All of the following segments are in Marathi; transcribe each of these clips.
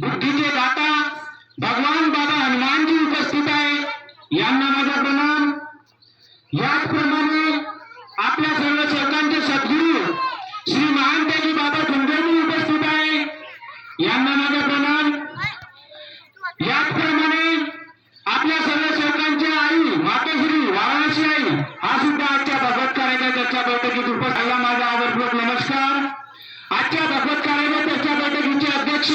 बुद्धीचे दाता भगवान बाबा हनुमानजी उपस्थित आहे. यांना माझा प्रणाम. याचप्रमाणे आपल्या सर्व सेवकांचे सद्गुरू श्री महानतेजी बाबा धुंगरजी उपस्थित आहे. यांना माझा प्रणाम. याचप्रमाणे आपल्या सर्व सेवकांची आई मातोश्री वाराणसी आई हा सुद्धा आजच्या भगवत कार्याच्या चर्चा बैठकीत उपस्थित माझा आदरपूर्वक नमस्कार. आजच्या भगवत कार्याच्या चर्चा बैठकीचे अध्यक्ष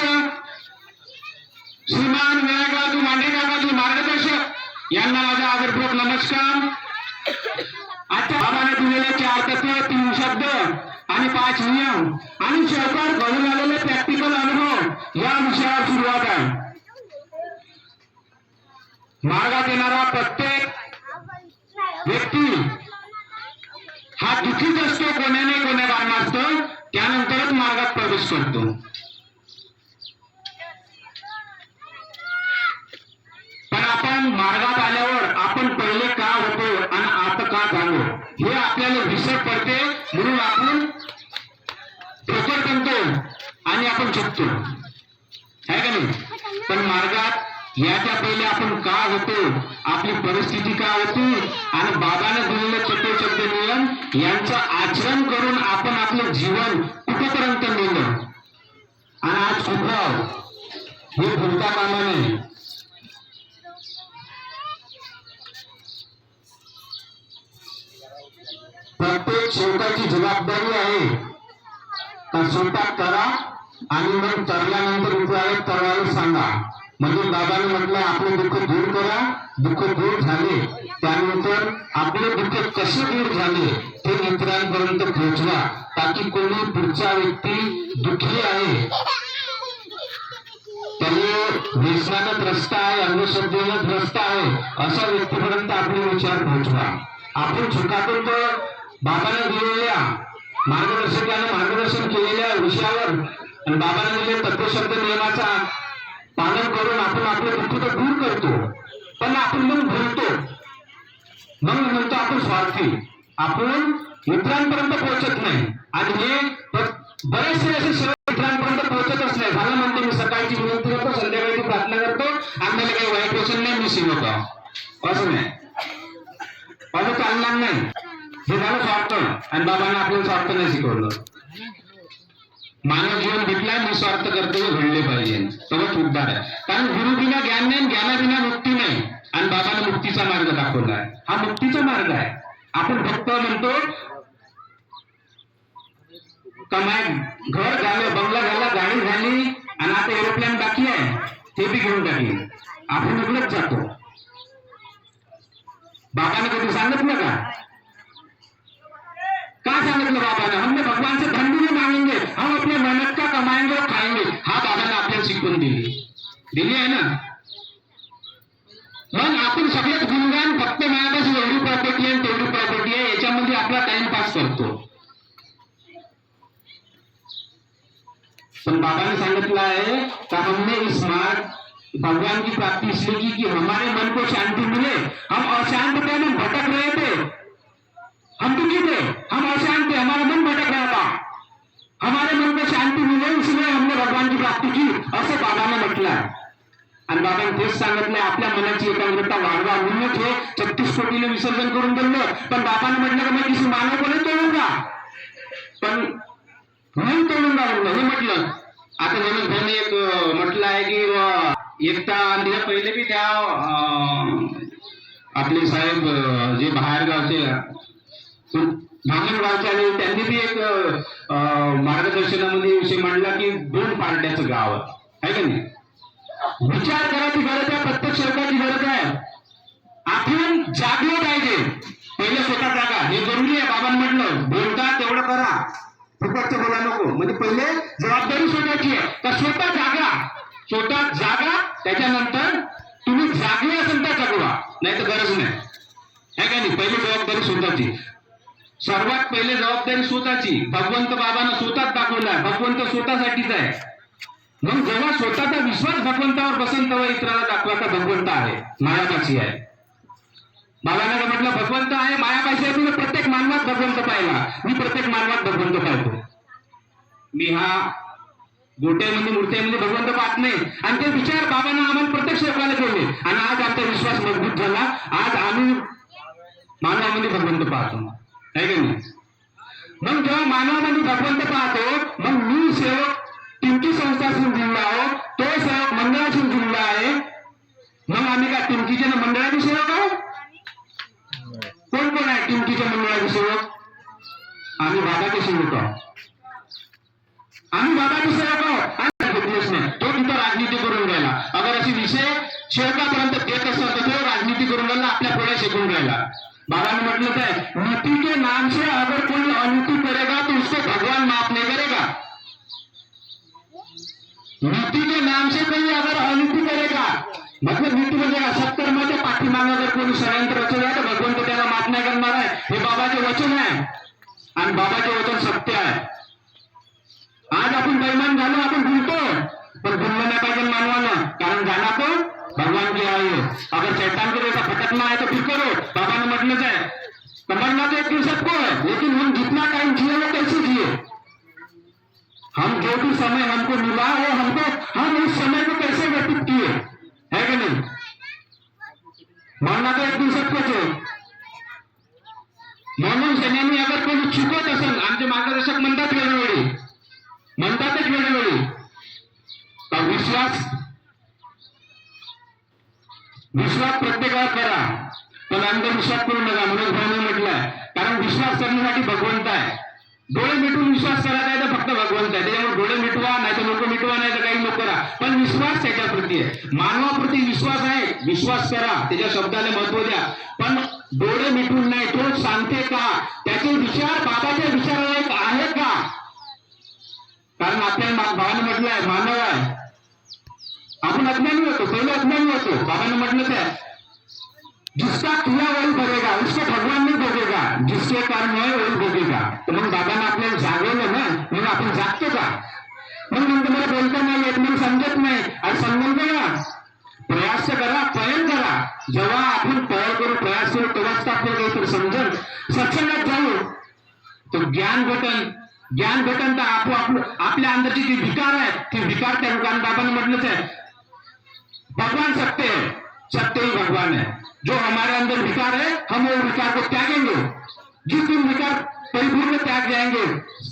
यांना माझा आदरपूर्वक नमस्कार. आता बाबाने दिलेले चार तत्व तीन शब्द आणि पाच नियम आणि सरकार घडून आलेले प्रॅक्टिकल अनुभव या विषयावर सुरुवात आहे. मार्गात येणारा प्रत्येक व्यक्ती हा दुखीच असतो कोण्याने कोण्या कारणास्तव त्यानंतरच मार्गात प्रवेश करतो पण आपण मार्गात आल्यावर आपण पहिले का होतो आणि आता का झालो हे आपल्याला विसर पडते म्हणून आपण ठोकर बनतो आणि आपण शकतो. आहे का नाही? पण मार्गात याच्या पहिले आपण का होतो? आपली परिस्थिती का होती? आणि बाबाने दिलेले चतुर्शब्द नियम यांचं आचरण करून आपण आपलं जीवन कुठपर्यंत नेलं? आणि आज सुद्धा हे भूलता कामा नये. प्रत्येक शेवटाची जबाबदारी आहे का स्वतः करा आणि मग तरल्यानंतर उभं तरवाला सांगा. म्हणजे बाबाने म्हटलं आपले दुःख दूर करा. दुःख दूर झाले. त्यानंतर आपले दुःख कसे दूर झाले ते मित्रांपर्यंत पोहोचवा. ताकी कोणी पुढचा व्यक्ती दुःखी आहे. त्याने व्यसनानं त्रस्त आहे अंधश्रद्धेनं त्रस्त आहे अशा व्यक्तीपर्यंत आपले विचार पोहोचवा. आपण चुकातून तर बाबाने दिलेल्या मार्गदर्शकाने मार्गदर्शन केलेल्या विषयावर आणि बाबाने म्हणजे तत्वशब्द नियमाचा पालन करून आपण आपले दुःख तर दूर करतो. पण आपण मग भरतो मग म्हणतो आपण स्वार्थी. आपण मित्रांपर्यंत पोहोचत नाही. आणि हे बरेचसे असे सेवा मित्रांपर्यंत पोहोचतच नाही. झालं म्हणतो मी सकाळची विनंती करतो संध्याकाळची प्रार्थना करतो आपल्याला काही वाईट व्यसन नाही मी शिकवतो असं नाही. असं चालणार नाही. हे झालं स्वार्थ. आणि बाबांना आपल्याला स्वार्थ नाही शिकवलं. मानव जीवन भेटला निस्वार्थ कर्तव्य घडले पाहिजे. सगळं उद्धार आहे. कारण गुरु बिना ज्ञान नाही ज्ञानाबिना मुक्ती नाही. आणि बाबाने मुक्तीचा मार्ग दाखवला आहे. हा मुक्तीचा मार्ग आहे. आपण फक्त म्हणतो कमाय घर झालं बंगला झाला गाडी झाली आणि आता एरोप्लेन बाकी आहे. ते बी घेऊन टाकली. आपण इकडेच जातो. बाबाने कधी सांगितलं का का सांगितलं बाबाने? हमने भगवान धन भी नहीं मांगेंगे हम अपने मेहनत का कमाएंगे और खाएंगे हा बाबाने आपल्याला शिकवून दिली दिली आहे ना? मग आपण सगळ्यात गुणगान फक्त माझ्यापासून एवढी प्रॉपर्टी आहे तेवढी प्रॉपर्टी आहे याच्यामध्ये आपला टाइमपास करतो. पण बाबाने सांगितलं आहे का हमने इस मार्ग भगवान की प्राप्ति इसलिए की कि हमारे मन को शांति मिले हम अशांत थे हम भटक रहे थे हम दुखी थे हम अशांत थे हमारा मन भटक रहा था हमारे मन को शांति मिले इसलिए हमने भगवान की प्राप्ती की असं बाबाने म्हटलं आहे आणि तेच सांगितलंय आपल्या मनाची एकाग्रता वाढवा. म्हणूनच हे छत्तीस कोटीने विसर्जन करून दिलं. पण बापाने म्हटलं का माहिती मानव कोणी तोडून का पण म्हणून तोडून म्हणलं. हे म्हटलं. आता म्हणून भाऊने एक अं, म्हटलं आहे की एकता आणि पहिले बी त्या आपले साहेब जे बाहेर गावचे गावचे आणि त्यांनी बी एक मार्गदर्शनामध्ये विषय मांडला की दोन पार्ट्याचं गाव आहे का नाही? विचार करायची गरज आहे प्रत्येक शब्दाची गरज आहे. आपण जागलो पाहिजे. पहिले स्वतः जागा. हे जरुरी आहे बाबां म्हटलं. बोलता तेवढं करा. फुकटचं बोला नको. म्हणजे पहिले जबाबदारी स्वतःची आहे. तर स्वतः जागा. स्वतः जागा त्याच्यानंतर तुम्ही जागले असेल तर जगवा. नाही तर गरज नाही. आहे का नाही? पहिली जबाबदारी स्वतःची. सर्वात पहिले जबाबदारी स्वतःची. भगवंत बाबांना स्वतःच दाखवला आहे. भगवंत स्वतःसाठीच आहे. मग जेव्हा स्वतःचा विश्वास भगवंतावर बसेल तेव्हा इतराला दाखवा का भगवंत आहे मायापाशी आहे. बाबांना म्हटलं भगवंत आहे मायापाशी आहे तुला प्रत्येक मानवात भगवंत पाहिला. मी प्रत्येक मानवात भगवंत पाहतो. मी हा गोट्यामध्ये मूर्त्यामध्ये भगवंत पाहत नाही. आणि ते विचार बाबांना आम्हाला प्रत्यक्ष लोकांना केले आणि आज आमचा विश्वास मजबूत झाला. आज आम्ही मानवामध्ये भगवंत पाहतो. आहे का मग जेव्हा मानवामध्ये भगवंत पाहतो मुलांना आपल्या पुढे शिकून राहिला बाबांनी म्हटलं काय नीति के नाम से अगर कोई अनिति करेगा तो उसको भगवान माफ नहीं करेगा. नीति के नाम से कोई अगर अनिति करेगा. मतलब नीती म्हणजे काय? सत्कर्माच्या पाठीमागे जर कोणी षडयंत्र रचलं आहे तर भगवंत त्याला माफ नाही करणार आहे. हे बाबाचे वचन आहे. आणि बाबाचे वचन सत्य आहे. आज आपण बैमान झालो आपण भटकना है तो फिर करो। बाबा ने म्हटलंच आहे कमरना तो एक दिवसात को है, लेकिन हम जितना टाइम जिए वो कैसे जिए? हम जो भी समय हमको मिला वो हमको, हम उस समय को कैसे व्यतीत किए? है कि नहीं? मरना तो एक दिवसात कोच आहे म्हणून सगळ्यांनी अगर कोणी चुकत असेल आमचे मार्गदर्शक म्हणतात वेळोवेळी म्हणतातच वेळोवेळी विश्वास विश्वास प्रत्येकाला करा. पण अंधविश्वास करू नका. म्हणून भाऊने म्हटलं कारण विश्वास करण्यासाठी भगवंत आहे. डोळे मिटून विश्वास करायचा आहे तर फक्त भगवंत आहे. त्याच्यामुळे डोळे मिटवा नाही तर लोक मिटवा नाही तर काही लोक करा. पण विश्वास त्याच्याप्रती आहे. मानवाप्रती विश्वास आहे. विश्वास करा. त्याच्या शब्दाला महत्त्व द्या. पण डोळे मिटून नाही. तो सांगते का? त्याचे विचार बाबाच्या विचारालायक आहेत का? कारण आपल्या मा- भावाने म्हटलंय मानव आहे. आपण अज्ञानी होतो पहिले अज्ञानी होतो. बाबांना म्हटलं तर जिसका किया वही भरेगा उसको भगवान नाही भोगेगा जिसके कारण है वही भोगेगा तर मग बाबांना आपल्याला जागवलं ना म्हणून आपण जागतो का? मग मग तुम्हाला बोलता नाही येत मला समजत नाही. आणि समजून घ्या. प्रयास करा प्रयत्न करा. जेव्हा आपण प्रयोग करू प्रयास करू तेव्हाच तर आपल्याला तर समजेल. सत्संगात जाऊ. तर ज्ञान भेटन. ज्ञान भेटन तर आपो आपल्या अंदरची जी विकार आहेत ते विकार त्या लोकांना बाबांना म्हटलंच आहे. भगवान सत्य है सत्य ही भगवान है। जो हमारे अंदर विकार है हम वो विकार को त्यागेंगे। जिस दिन विकार परिपूर्ण त्याग जाएंगे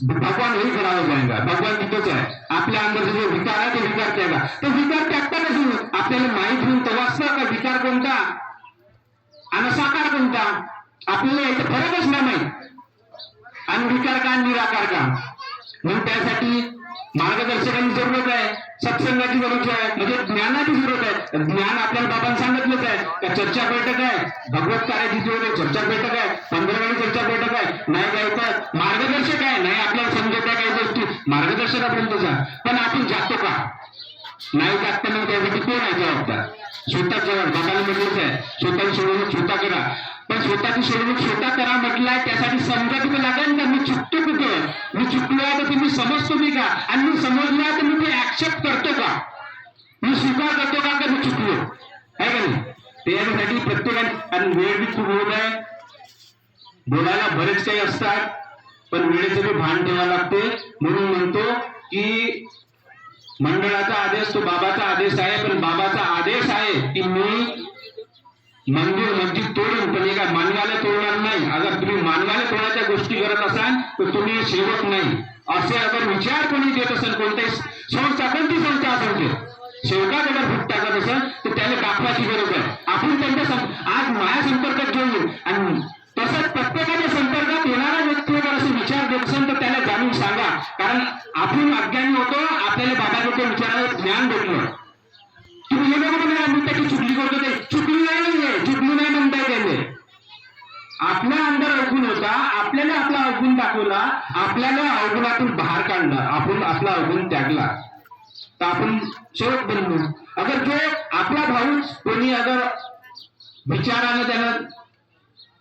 भगवान वही खड़ा हो जाएगा। भगवान तिथंच आहे आपल्या अंदर जो विकार आहे ते विकार त्यागा। तो विकार त्यागता नसून आपल्याला माहीत होऊन तेव्हाच का विकार कोणता आणि साकार कोणता आपल्याला याचा फरकच नाही आणि विकार का आणि निराकार का। म्हणून त्यासाठी मार्गदर्शकांची जरूरत आहे सत्संगाची गरज आहे म्हणजे ज्ञानाची जरूरत आहे. ज्ञान आपल्याला बाबांनी सांगितलंच आहे. का चर्चा बैठक आहे. भगवत कार्याची जरूरत चर्चा बैठक आहे. पंधरावाडी चर्चा बैठक आहे. नाही गायचं मार्गदर्शक आहे. नाही आपल्याला समजत आहे काही गोष्टी. मार्गदर्शकापर्यंत जा. पण आपण जातो का? नाही जात तर मग त्यासाठी कोण आहे जबाबदार? स्वतः जबाब बाबांनी म्हटलंच आहे. स्वतः सोडून स्वतः करा. पण स्वतःची सोडवणूक स्वतः करा म्हटलंय त्यासाठी तुम्ही लागेल का, मी चुकतो कुठं मी चुकलो तर तुम्ही समजतो मी का आणि मी समजलो तर मी ते ऍक्सेप्ट करतो का मी स्वीकार करतो का का मी चुकलो आहे का नाही? त्याच्यासाठी प्रत्येकाने आणि वेळ बी खूप होत आहे बोलायला बरेच काही असतात पण वेळेचं बी भान ठेवावं लागते। म्हणून म्हणतो की मंडळाचा आदेश तो बाबाचा आदेश आहे पण बाबाचा आदेश आहे की मी मंदिर तर तुम्ही सेवक नाही. असे अगर विचार कोणी देत असेल कोणत्याही संस्था कोणती संस्था असेल ते? सेवकात अगर फूट टाकत असेल तर त्याला दाखवायची गरज आहे. आपण त्यांच्या सं- आज माया संपर्कात घेऊन आणि तसंच प्रत्येकाच्या संपर्कात येणारा व्यक्ती अगर असे विचार देत असेल तर त्याला जाणून सांगा. कारण आपण अज्ञानी होतो आपल्याला बाबाबद्दल विचारायला ज्ञान भेटलं. तुम्ही हे नको अवगुण दाखवला आपल्याला अवगुणातून बाहेर काढला आपण आपला अवगुण त्यागला. तर आपण शेवट बनलो अगर जो आपला भाऊ कोणी अगर विचारानं त्यानं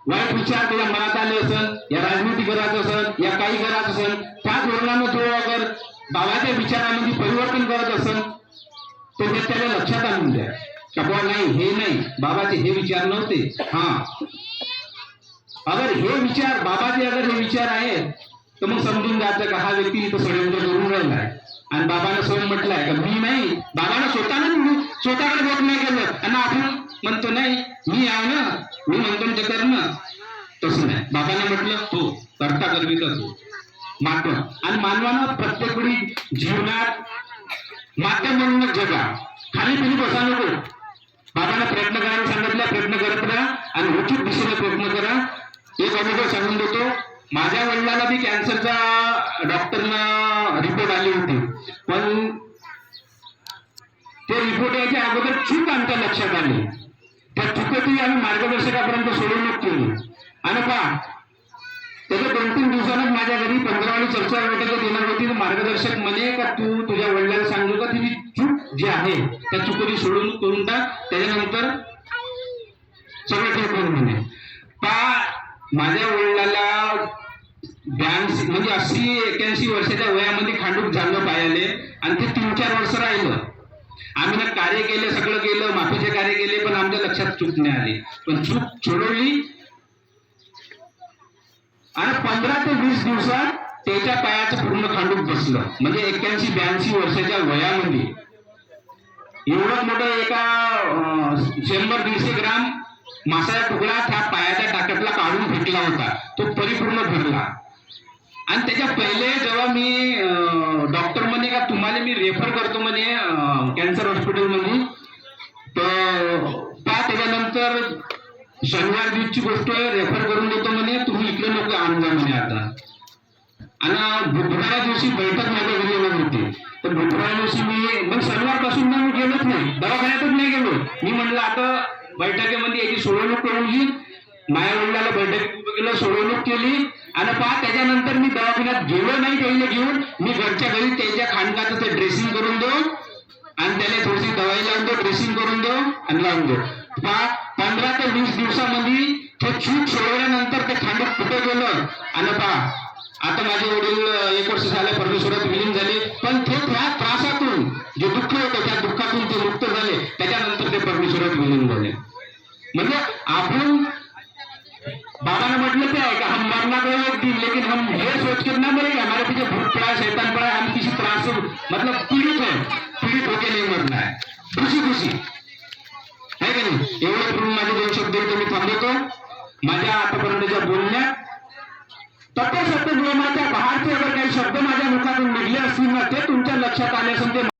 वाईट विचार त्याच्या मनात आले असेल या राजनीती करायचं असेल या काही करायचं असेल त्या धोरणानं तो अगर बाबाच्या विचारामध्ये परिवर्तन करत असेल तर ते त्याला लक्षात आणून द्या. का नाही हे नाही. बाबाचे हे विचार नव्हते. हा. अगर हे विचार बाबाचे अगर हे विचार आहेत तर मग समजून जातं का हा व्यक्ती इथं षडयंत्र करून राहिला आहे. आणि बाबानं स्वयं म्हटलंय का मी नाही? बाबानं स्वतःनं स्वतःकडे बोट नाही केलं. आणि आपण म्हणतो नाही मी आहे ना मी म्हणतो ते कर ना तसं नाही. बाबाने म्हटलं हो करता करवी करतो हो. तू मानव. आणि मानवानं प्रत्येक वेळी जीवनात माध्यम म्हणून जगा. खाली तुम्ही बसा नको. बाबांना प्रयत्न करायला सांगितलं प्रयत्न करत राहा आणि उचित दिशेने प्रयत्न करा एक अनुभव सांगून देतो माझ्या वडिलाला बी कॅन्सरचा डॉक्टरना रिपोर्ट आली होती. पण ते रिपोर्ट यायच्या अगोदर चूक आमच्या लक्षात आली. त्या चुकीची आम्ही मार्गदर्शकापर्यंत सोडवणूक केली आणि पहा त्याच्या दोन तीन दिवसानंच माझ्या घरी पंधरावाडी चर्चा बैठक येणार होती मार्गदर्शक म्हणे का तू तुझ्या वडिलांना सांगू का? तुझी चूक जी आहे त्या चुकीची सोडून करून टाक. त्याच्यानंतर सगळं ठीक म्हणे. पा माझ्या वडिलाला ब्याऐंशी म्हणजे अस्सी एक्याऐंशी वर्षाच्या वयामध्ये खांडूक झालं पायाले आणि ते तीन चार वर्ष राहिलं. आम्ही ना कार्य केलं सगळं केलं माफीचे कार्य केले पण आमच्या लक्षात चूक नाही आली. पण चूक सोडवली. आणि पंधरा ते वीस दिवसात त्याच्या पायाचं पूर्ण खांडूक बसलं. म्हणजे एक्क्याऐंशी ब्याऐंशी वर्षाच्या वयामध्ये. एवढं मोठं एका शंभर दीडशे ग्राम मासाचा तुकडा त्या पायाच्या टाक्यातला काढून भेटला होता. तो परिपूर्ण भरला आणि त्याच्या पहिले जेव्हा मी डॉक्टर म्हणे का तुम्हाला मी रेफर करतो म्हणे कॅन्सर हॉस्पिटलमध्ये तर पहा त्याच्यानंतर शनिवार दिवशी गोष्ट रेफर करून देतो म्हणे तुम्ही इकडे लोक आणजा म्हणे आता. आणि बुधवारा दिवशी बैठक माझ्या घरी येणार होती. तर बुधवारा दिवशी मी मग शनिवारपासून मी गेलोच नाही. दवाखान्यातच नाही गेलो. मी म्हणलं आता बैठकीमध्ये याची सोडवणूक करून घेईन माझ्या वडिलाला बैठकीला सोडवणूक केली. आणि पहा त्याच्यानंतर मी दवाखान्यात गेलो नाही त्याला घेऊन. मी घरच्या घरी त्याच्या खांडकाचं ते ड्रेसिंग करून देऊ. आणि त्याला थोडीशी दवाई लावून देऊ ड्रेसिंग करून देऊ आणि लावून देऊ. पहा पंधरा ते वीस दिवसामध्ये ते चूक सोडवल्यानंतर ते खांडक कुठे गेलं? आणि पहा आता माझे वडील एक वर्ष झाले परमेश्वरात विलीन झाले. पण ते त्या त्रासातून जे दुःख होतं त्या दुःखातून ते मुक्त झाले त्याच्यानंतर ते परमेश्वरात विलीन झाले म्हणजे आपण बाबा क्या है कि? हम मरना तो एक दिन लेकिन हम ये सोच के ना मरेंगे। हमारे पीछे भूत पड़ा है शैतान पड़ा है हम किसी तरह से मतलब पीड़ित है। पीड़ित होके नहीं मरना है। खुशी खुशी।